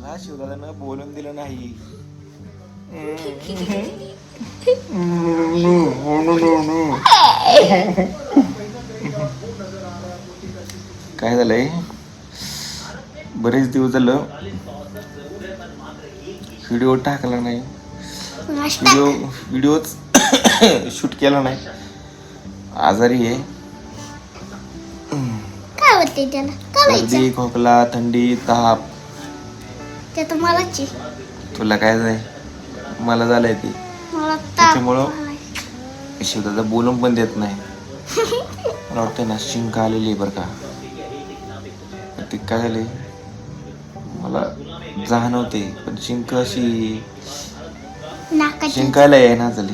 मला शिवदादानं बोलून दिलं नाही. काय झालंय? बरेच दिवस झालं व्हिडिओ टाकला नाही. व्हिडिओ व्हिडिओच शूट केला नाही. आजारी आहे. सर्दी खोकला थंडी ताप. ते तर मलाच आहे. तुला काय जाय मला झालंय ते. मला ताप त्याच्यामुळं- आलाय. शिवदादा बोलून पण देत नाही. मला वाटतं ना शिंक आलेली आहे बरं का. पण ते काय झाले मला जाणवते पण शिंक अशी नाकाची. शिंकायला येईना झाली.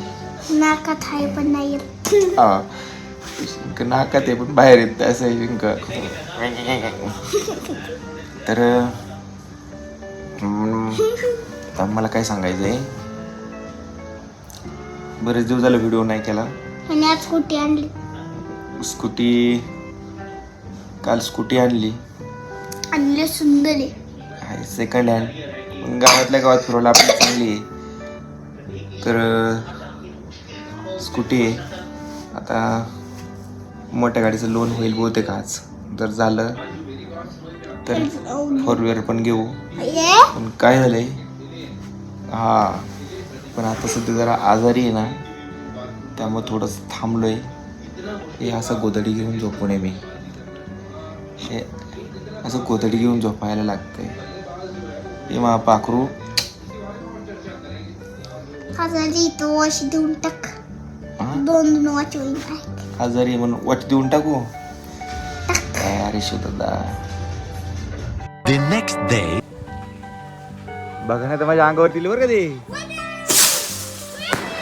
नाकात आहे पण नाही येत. हा. शिंक नाकात आहे पण बाहेर येत असं आहे शिंक. तर आता मला काय सांगायचं आहे बरेच दिवस झाले व्हिडिओ नाही केला. आणि आज कुठे आणली. स्कूटी काल स्कूटी आणली. आणि लय सुंदर आहे. सेकंड हँड गावातल्या गावात फिरवला आपली चांगली आहे. तर स्कूटी आहे. आता मोठ्या गाडीचं लोन होईल बहुतेक आज. जर झालं तर फोर व्हीलर पण घेऊ. पण काय झालंय? हा पण आता सध्या जरा आजारी आहे ना त्यामुळे थोडंसं थांबलोय. हे असं गोधडी घेऊन झोपू नये मी. हे असं गोधडी घेऊन झोपायला लागतंय. हे मा पाखरू. आजारी तो वॉश देऊन टाक. दोन दोन वॉच होईल काय आजारी म्हणून वाट देऊन टाकू? अरे शिवदादा The next day. बघा नाही तर माझ्या अंगावर दिली बरं का ते.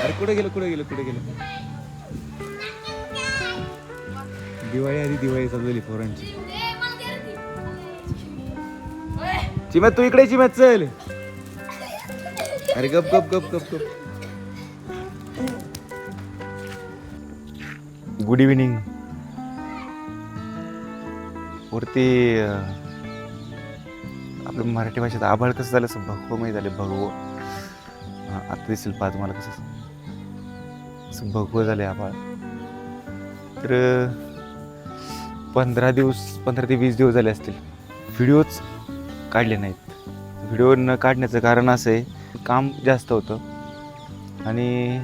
अरे कुठे गेलं कुठे गेलं कुठे गेलं? दिवाळी आधी दिवाळी चालवली पोरांची. चिमत तू इकडे चिमत चल. अरे गप गप गप गप गप. गुड इव्हिनिंग वरती आपलं मराठी भाषेत आभाळ कसं झालं असं भगवमय झाले भगव. आता दिसेल पहा तुम्हाला कसं असं भगव झाले आभाळ. तर पंधरा दिवस पंधरा ते वीस दिवस झाले असतील. व्हिडिओच काढले नाहीत. व्हिडिओ न काढण्याचं कारण असं आहे काम जास्त होतं. आणि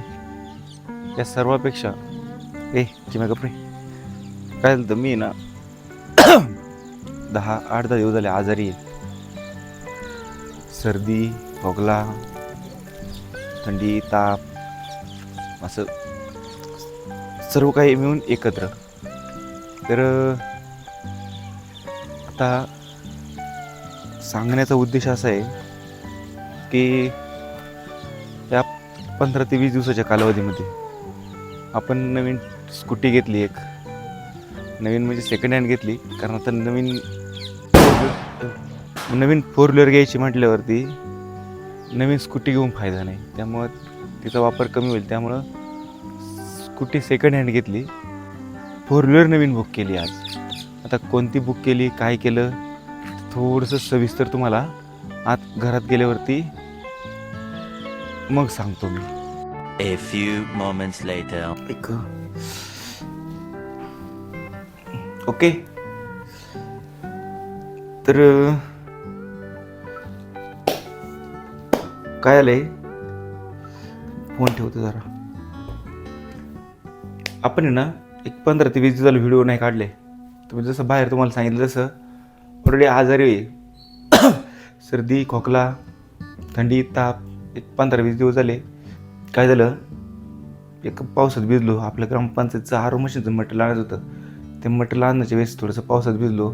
या सर्वापेक्षा ए चिमा कपडे. काय झालं मी ना दहा आठ दहा दिवस झाले आजारी आहे. सर्दी खोकला थंडी ताप असं सर्व काही मिळून एकत्र. तर आता सांगण्याचा उद्देश असा आहे की या पंधरा ते वीस दिवसाच्या कालावधीमध्ये आपण नवीन स्कूटी घेतली एक. नवीन म्हणजे सेकंड हँड घेतली. कारण आता नवीन नवीन फोर व्हीलर घ्यायची म्हटल्यावरती नवीन स्कूटी घेऊन फायदा नाही. त्यामुळं तिचा वापर कमी होईल. त्यामुळं स्कूटी सेकंड हँड घेतली. फोर व्हीलर नवीन बुक केली आज. आता कोणती बुक केली काय केलं थोडंसं सविस्तर तुम्हाला आत घरात गेल्यावरती मग सांगतो मी. A few moments later. एक ओके. तर काय आलंय? फोन ठेवतो जरा. आपण आहे ना एक पंधरा ते वीस दिवसाला व्हिडिओ नाही काढले. तुम्ही जसं बाहेर तुम्हाला सांगितलं तसं ऑलरेडी आजारी आहे. सर्दी खोकला थंडी ताप एक पंधरा वीस दिवस झाले. काय झालं? एक पावसात भिजलो. आपल्या ग्रामपंचायतचं आरो मशीनचं मटेरियल आणायचं होतं. ते मटेरियल आणण्याच्या वेळेस थोडंसं पावसात भिजलो.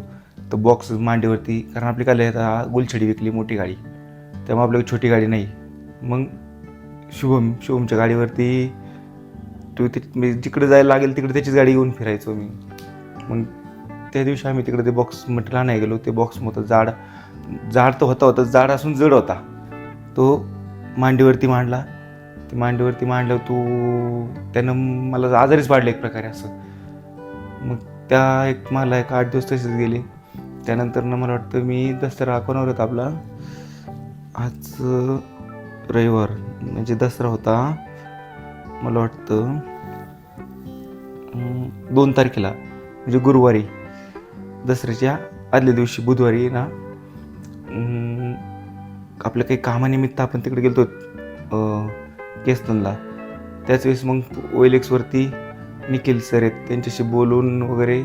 तर बॉक्स मांडीवरती कारण आपली काय आता गुलछडी विकली मोठी गाडी. त्यामुळे आपल्याला छोटी गाडी नाही. मग शुभम शुभमच्या गाडीवरती तो ति मी जिकडे जायला लागेल तिकडे त्याचीच गाडी घेऊन फिरायचो मी. मग त्या दिवशी आम्ही तिकडे ते बॉक्स म्हटलं नाही गेलो. ते बॉक्स होतं जाड जाड तर होता होता जाड असून जड होता. तो मांडीवरती मांडला. ते मांडीवरती मांडलं तू त्यानं मला आजारीच पाडलं एक प्रकारे असं. मग त्या एक मला एक आठ दिवस तसेच गेले. त्यानंतरनं मला वाटतं मी दसरा कोणावर होता आपला? आज रविवार म्हणजे दसरा होता. मला वाटतं दोन तारखेला म्हणजे गुरुवारी दसऱ्याच्या आदल्या दिवशी बुधवारी ना आपलं आपल्या काही कामानिमित्त आपण तिकडे गेलो केस्तनला त्याच वेळेस मग ओएलएक्सवरती निखिल सर आहेत त्यांच्याशी बोलून वगैरे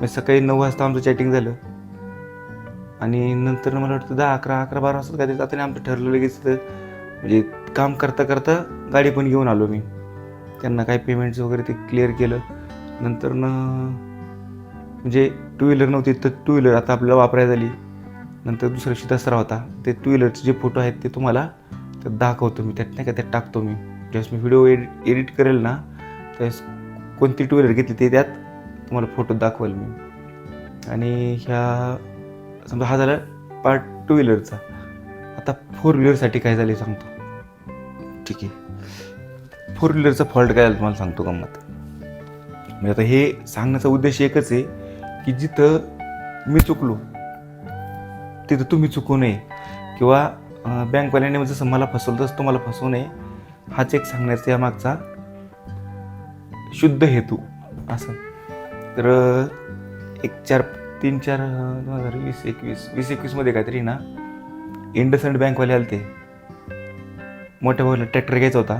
मग सकाळी नऊ वाजता आमचं चॅटिंग झालं. आणि नंतर मला वाटतं दहा अकरा अकरा बारा वाजता काय जाताना आमचं ठरलं लगेच तर म्हणजे काम करता करता गाडी पण घेऊन आलो मी. त्यांना काय पेमेंट्स वगैरे ते क्लिअर केलं. नंतर न म्हणजे टू व्हीलर नव्हती तर टू व्हीलर आता आपल्याला वापरायला झाली नंतर दुसऱ्याशी दसरा होता. ते टू व्हीलरचे जे फोटो आहेत ते तुम्हाला त्यात दाखवतो मी. त्यात नाही का त्यात टाकतो मी. ज्यावेळेस मी व्हिडिओ एडिट एडिट करेल ना त्यावेळेस कोणती टू व्हीलर घेतली ते त्यात तुम्हाला फोटो दाखवेल मी. आणि ह्या समजा हा झाला पार्ट टू व्हीलरचा आता फोर व्हीलरसाठी काय झाले सांगतो. ठीक आहे फोर व्हीलरचा फॉल्ट काय तुम्हाला सांगतो गंमत. म्हणजे आता हे सांगण्याचा उद्देश एकच आहे की जिथं मी चुकलो तिथं तुम्ही चुकू नये किंवा बँकवाल्याने बँकवाल्याने म्हणजे जसं मला फसवलं तसं तुम्हाला फसवू नये हाच एक सांगण्याचा यामागचा शुद्ध हेतू असं. तर एक चार तीन चार दोन हजार वीस एकवीस वीस एकवीसमध्ये काहीतरी ना इंडसंड बँकवाले आले ते मोठ्या भाऊला ट्रॅक्टर घ्यायचा होता.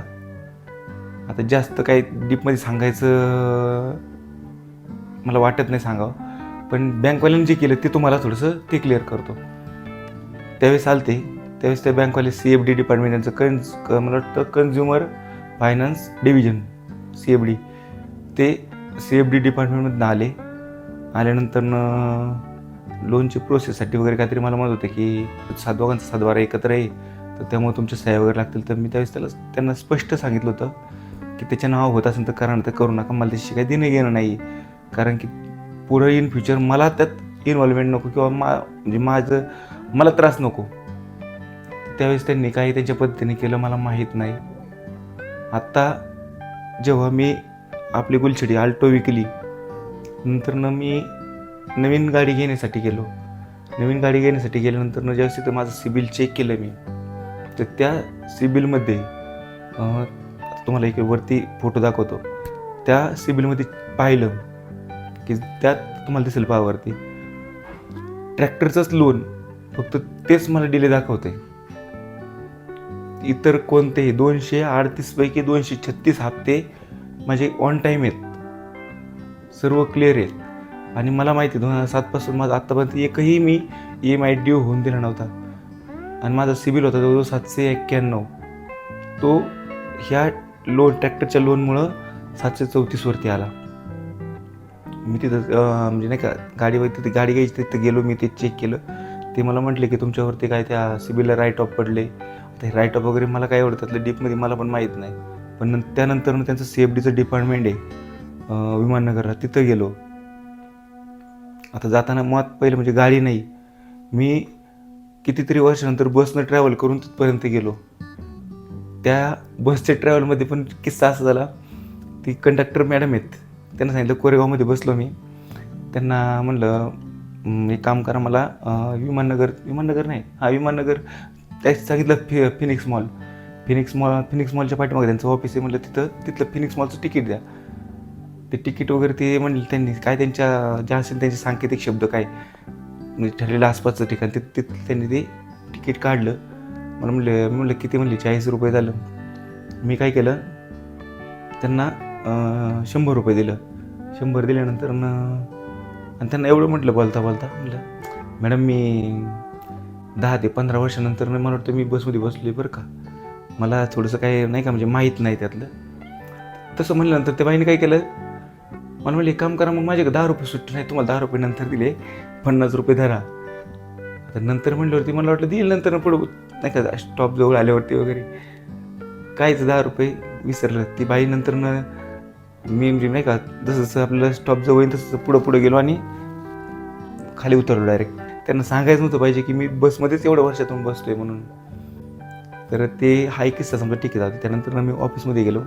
आता जास्त काही डीपमध्ये सांगायचं मला वाटत नाही सांगावं. पण बँकवाल्यांनी जे केलं ते तुम्हाला थोडंसं ते क्लिअर करतो. त्यावेळेस आलते. त्यावेळेस त्या बँकवाले सी एफ डी डिपार्टमेंट यांचं कन्स क- मला वाटतं consumer finance division C F D ते सी एफ डी डिपार्टमेंटमधून आले. आल्यानंतर लोनची प्रोसेससाठी वगैरे काहीतरी मला म्हणत होते की सात दोघांचा सातबारा एकत्र आहे. तर त्यामुळे तुमच्या सह्या वगैरे लागतील. तर मी त्यावेळेस त्याला त्यांना स्पष्ट सांगितलं होतं की त्याच्या नाव होत असेल तर करा तर करू नका. मला त्याची काही देणं घेणं नाही. कारण की पुढं इन फ्युचर मला त्यात इन्व्हॉल्वमेंट नको किंवा मा म्हणजे माझं मला त्रास नको. त्यावेळेस त्यांनी काही त्यांच्या पद्धतीने केलं मला माहीत नाही. आत्ता जेव्हा मी आपली गुलछडी आल्टो विकली नंतर न मी नवीन गाडी घेण्यासाठी गेलो. नवीन गाडी घेण्यासाठी गेल्यानंतर न ज्यावेळेस तिथं माझं सिबिल चेक केलं मी तर त्या सिबिलमध्ये तुम्हाला एक वरती फोटो दाखवतो. त्या सिबिलमध्ये पाहिलं की त्यात तुम्हाला दिसेल पावरती ट्रॅक्टरचंच लोन फक्त तेच मला डिले दाखवते इतर कोणतेही दोनशे अडतीसपैकी दोनशे छत्तीस हप्ते माझे ऑन टाईम आहेत. सर्व क्लिअर आहेत. आणि मला माहिती आहे दोन हजार सातपासून माझा आत्तापर्यंत एकही मी ई एम आय ड्यू होऊन दिला नव्हता. आणि माझा सिबिल होता जवळजवळ सातशे एक्क्याण्णव. तो ह्या लोन ट्रॅक्टरच्या लोनमुळं सातशे चौतीसवरती आला. मी तिथं म्हणजे नाही का गाडीवर तिथे गाडी घ्यायची तिथं गेलो मी ते चेक केलं. ते मला म्हटले की तुमच्यावरती काय त्या सिबिलला राईट ऑफ पडले. ते राईट ऑफ वगैरे मला काय आवडतात त्यातलं डीपमध्ये मला पण माहीत नाही. पण नं- त्यानंतर त्यांचं सी एफ डीचं डिपार्टमेंट आहे विमाननगरला. तिथं गेलो. आता जाताना मुळात पहिलं म्हणजे गाडी नाही. मी कितीतरी वर्षानंतर बसनं ट्रॅव्हल करून तिथपर्यंत गेलो. त्या बसच्या ट्रॅव्हलमध्ये पण किस्सा असा झाला ती कंडक्टर मॅडम आहेत त्यांना सांगितलं कोरेगावमध्ये बसलो मी. त्यांना म्हणलं एक काम करा मला विमाननगर विमाननगर नाही हा विमाननगर त्याच सांगितलं फि Phoenix mall Phoenix mall Phoenix मॉलच्या पाठीमागे त्यांचं ऑफिस आहे म्हणलं तिथं तिथलं फिनिक्स मॉलचं तिकीट द्या. ते तिकीट वगैरे ते म्हणले त्यांनी काय त्यांच्या ज्या असेल त्यांचे सांकेतिक शब्द काय? म्हणजे ठरलेलं आसपासचं ठिकाण ते तिथं त्यांनी ते तिकीट काढलं. मला म्हणलं म्हणलं किती म्हणले? चाळीस रुपये झालं. मी काय केलं? त्यांना शंभर रुपये दिलं. शंभर दिल्यानंतर न आणि त्यांना एवढं म्हटलं बोलता बोलता म्हटलं मॅडम मी दहा ते पंधरा वर्षानंतर मला वाटतं मी बसमध्ये बसले बरं का. मला थोडंसं काय नाही का म्हणजे माहीत नाही त्यातलं. तसं म्हणल्यानंतर त्या बाईने काय केलं? मला म्हणले एक काम करा मग माझ्याकडे दहा रुपये सुट्टी नाही तुम्हाला दहा रुपये नंतर दिले पन्नास रुपये धरा. आता नंतर म्हणल्यावरती मला वाटलं देईल नंतर पुढं नाही का स्टॉप जवळ आल्यावरती वगैरे. कायच दहा रुपये विसरलं. ती बाई नंतर न मी म्हणजे नाही का जसं जसं आपलं स्टॉप जवळ येईल तसं पुढं पुढं गेलो आणि खाली उतरलो डायरेक्ट. त्यांना सांगायचं नव्हतं पाहिजे की मी बसमध्येच एवढ्या वर्षातून बसतोय म्हणून. तर ते हा एक किस्सा समजा ठीक आहे. त्यानंतर मी ऑफिसमध्ये गेलो.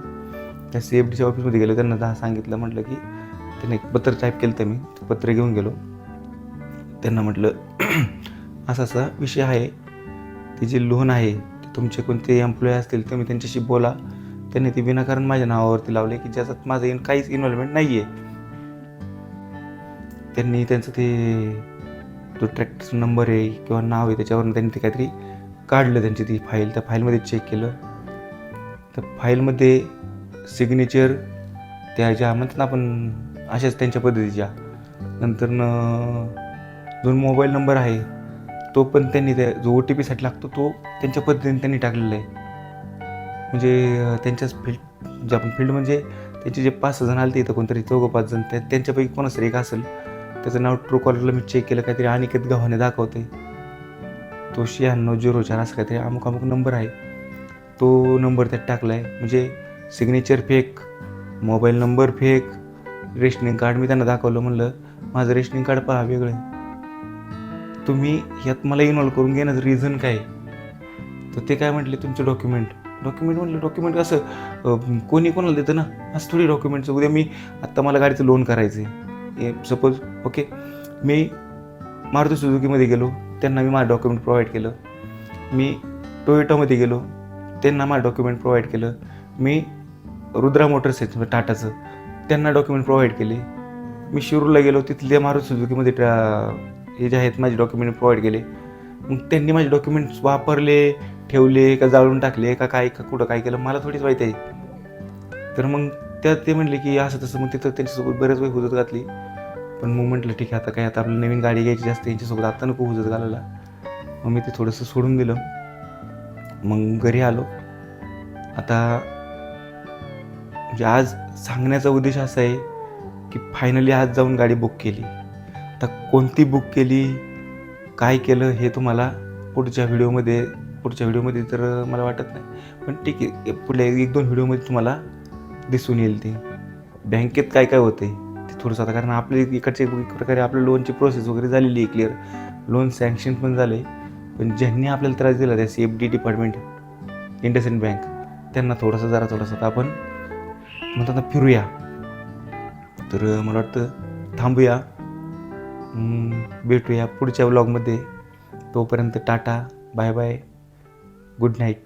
त्या सी एफ डीच्या ऑफिसमध्ये गेलो. त्यांना दहा सांगितलं म्हटलं की त्यांनी एक पत्र टाईप केलं तर मी. ते पत्र घेऊन गेलो. त्यांना म्हटलं असा असा विषय आहे. ते जे लोन आहे ते तुमचे कोणते एम्प्लॉई असतील तुम्ही त्यांच्याशी बोला. त्यांनी ते विनाकारण माझ्या नावावरती लावले की ज्याच्यात माझं इन काहीच इन्व्हॉल्वमेंट नाही आहे त्यांनी त्यांचं ते जो ट्रॅक्टरचा नंबर आहे किंवा नाव आहे त्याच्यावरून त्यांनी ते काहीतरी काढलं. त्यांची ती फाईल त्या फाईलमध्ये चेक केलं. तर फाईलमध्ये सिग्नेचर त्या ज्या म्हणतात ना आपण अशाच त्यांच्या पद्धतीच्या. नंतर जो मोबाईल नंबर आहे. तो पण त्यांनी त्या जो ओ टी पीसाठी लागतो तो त्यांच्या पद्धतीने त्यांनी टाकलेला आहे. म्हणजे त्यांच्याच फील्ड म्हणजे आपण फील्ड म्हणजे त्यांचे जे पाच जण आले इथं कोणतरी चौघं पाच जण त्या त्यांच्यापैकी कोणाच तरी एक असेल. त्याचं नाव ट्रूकॉलरला मी चेक केलं काहीतरी अनिकेत गव्हाणे दाखवते तो शहाण्णव झिरो चार असं काहीतरी अमुक अमुक नंबर आहे. तो नंबर त्यात टाकला आहे म्हणजे signature fake mobile number fake rationing card मी त्यांना दाखवलं म्हणलं माझं रेशनिंग कार्ड पहा वेगळं आहे. तुम्ही यात मला इन्वॉल्व करून घेण्याचं रिझन काय तर ते काय म्हटले तुमचे डॉक्युमेंट डॉक्युमेंट म्हटलं डॉक्युमेंट कसं कोणी कोणाला देतं ना? असं थोडी डॉक्युमेंटचं उद्या मी आत्ता मला गाडीचं लोन करायचं आहे. सपोज ओके मी मारुती सुझुकीमध्ये गेलो त्यांना मी माझं डॉक्युमेंट प्रोव्हाइड केलं. मी टोयोटामध्ये गेलो त्यांना माझं डॉक्युमेंट प्रोव्हाइड केलं. मी रुद्रा मोटर्स आहेत म्हणजे टाटाचं. त्यांना डॉक्युमेंट प्रोव्हाइड केले. मी शिरूरला गेलो तिथल्या मारुती सुझुकीमध्ये ट्रा हे जे आहेत माझे डॉक्युमेंट प्रोव्हाइड केले. मग त्यांनी माझे डॉक्युमेंट्स वापरले ठेवले का जाळून टाकले का काय का कुठं काय केलं मला थोडीच माहिती आहे. तर मग त्यात ते म्हणले की असं तसं मग तिथं त्यांच्यासोबत बरेच वेळ हुजत घातली. पण मग म्हटलं ठीक आहे आता काय आता आपली नवीन गाडी घ्यायची जास्त यांच्यासोबत आता नको हुजत घालायला. मग मी ते थोडंसं सोडून दिलं. मग घरी आलो. आता म्हणजे आज सांगण्याचा उद्देश असा आहे की फायनली आज जाऊन गाडी बुक केली. आता कोणती बुक केली काय केलं हे तुम्हाला पुढच्या व्हिडिओमध्ये पुढच्या व्हिडिओमध्ये तर मला वाटत नाही. पण ठीक आहे पुढल्या एक दोन व्हिडिओमध्ये तुम्हाला दिसून येईल ते. बँकेत काय काय होते ते थोडंसं आता कारण आपले इकडचे एक प्रकारे आपल्या लोनची प्रोसेस वगैरे झालेली आहे क्लिअर लोन सँक्शन पण झाले पण ज्यांनी आपल्याला त्रास दिला त्या C F D department IndusInd bank त्यांना थोडासा जरा थोडासा आपण म्हणतात ना फिरूया. तर मला वाटतं थांबूया. भेटूया पुढच्या व्लॉगमध्ये तोपर्यंत tata bye bye good night